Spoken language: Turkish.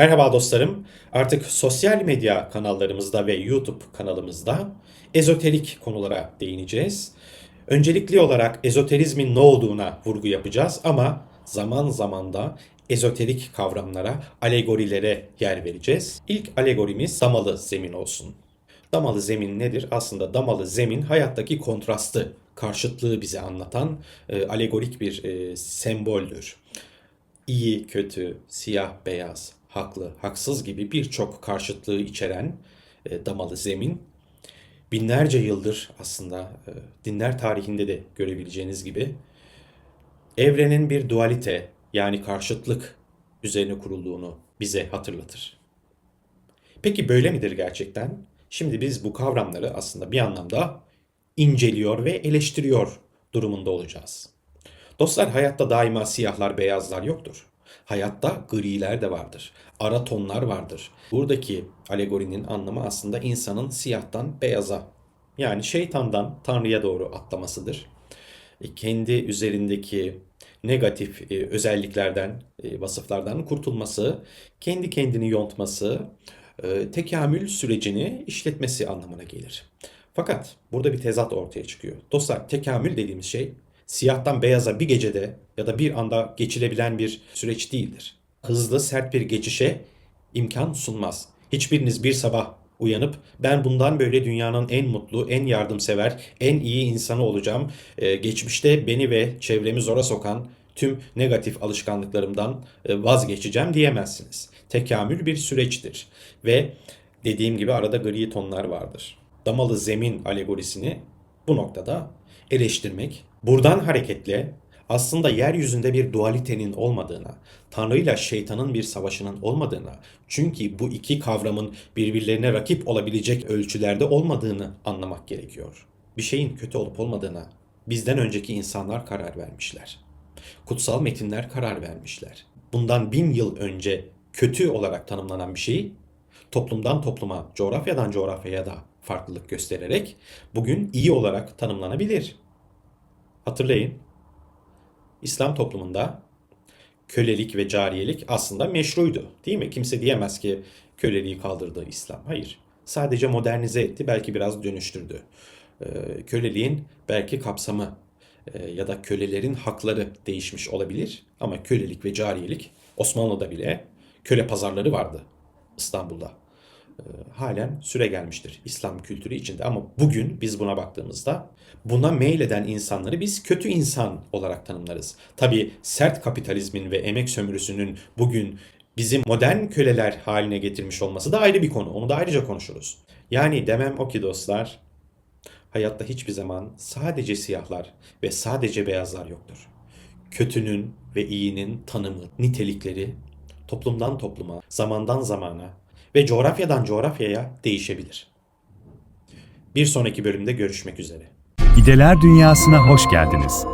Merhaba dostlarım. Artık sosyal medya kanallarımızda ve YouTube kanalımızda ezoterik konulara değineceğiz. Öncelikli olarak ezoterizmin ne olduğuna vurgu yapacağız ama zaman zaman da ezoterik kavramlara, alegorilere yer vereceğiz. İlk alegorimiz damalı zemin olsun. Damalı zemin nedir? Aslında damalı zemin hayattaki kontrastı, karşıtlığı bize anlatan e, alegorik bir e, semboldür iyi, kötü, siyah, beyaz, haklı, haksız gibi birçok karşıtlığı içeren e, damalı zemin binlerce yıldır aslında e, dinler tarihinde de görebileceğiniz gibi evrenin bir dualite yani karşıtlık üzerine kurulduğunu bize hatırlatır. Peki böyle midir gerçekten? Şimdi biz bu kavramları aslında bir anlamda inceliyor ve eleştiriyor durumunda olacağız. Dostlar hayatta daima siyahlar beyazlar yoktur. Hayatta griler de vardır. Ara tonlar vardır. Buradaki alegorinin anlamı aslında insanın siyahtan beyaza yani şeytandan tanrıya doğru atlamasıdır. E, Kendi üzerindeki negatif e, özelliklerden, e, vasıflardan kurtulması, kendi kendini yontması, tekamül sürecini işletmesi anlamına gelir. Fakat burada bir tezat ortaya çıkıyor. Dostlar tekamül dediğimiz şey siyahtan beyaza bir gecede ya da bir anda geçilebilen bir süreç değildir. Hızlı sert bir geçişe imkan sunmaz. Hiçbiriniz bir sabah uyanıp ben bundan böyle dünyanın en mutlu, en yardımsever, en iyi insanı olacağım. Ee, geçmişte beni ve çevremi zora sokan tüm negatif alışkanlıklarımdan e, vazgeçeceğim diyemezsiniz. Tekamül bir süreçtir ve dediğim gibi arada gri tonlar vardır. Damalı zemin alegorisini bu noktada eleştirmek, buradan hareketle aslında yeryüzünde bir dualitenin olmadığına, Tanrı ile şeytanın bir savaşının olmadığına, çünkü bu iki kavramın birbirlerine rakip olabilecek ölçülerde olmadığını anlamak gerekiyor. Bir şeyin kötü olup olmadığına bizden önceki insanlar karar vermişler. Kutsal metinler karar vermişler. Bundan bin yıl önce kötü olarak tanımlanan bir şeyi toplumdan topluma, coğrafyadan coğrafyaya da farklılık göstererek bugün iyi olarak tanımlanabilir. Hatırlayın, İslam toplumunda kölelik ve cariyelik aslında meşruydu. Değil mi? Kimse diyemez ki köleliği kaldırdı İslam. Hayır. Sadece modernize etti, belki biraz dönüştürdü. Ee, köleliğin belki kapsamı e, ya da kölelerin hakları değişmiş olabilir ama kölelik ve cariyelik Osmanlı'da bile köle pazarları vardı İstanbul'da. Ee, halen süre gelmiştir İslam kültürü içinde ama bugün biz buna baktığımızda buna meyleden insanları biz kötü insan olarak tanımlarız. Tabii sert kapitalizmin ve emek sömürüsünün bugün bizi modern köleler haline getirmiş olması da ayrı bir konu. Onu da ayrıca konuşuruz. Yani demem o ki dostlar, hayatta hiçbir zaman sadece siyahlar ve sadece beyazlar yoktur. Kötünün ve iyinin tanımı, nitelikleri toplumdan topluma, zamandan zamana ve coğrafyadan coğrafyaya değişebilir. Bir sonraki bölümde görüşmek üzere. İdeler Dünyası'na hoş geldiniz.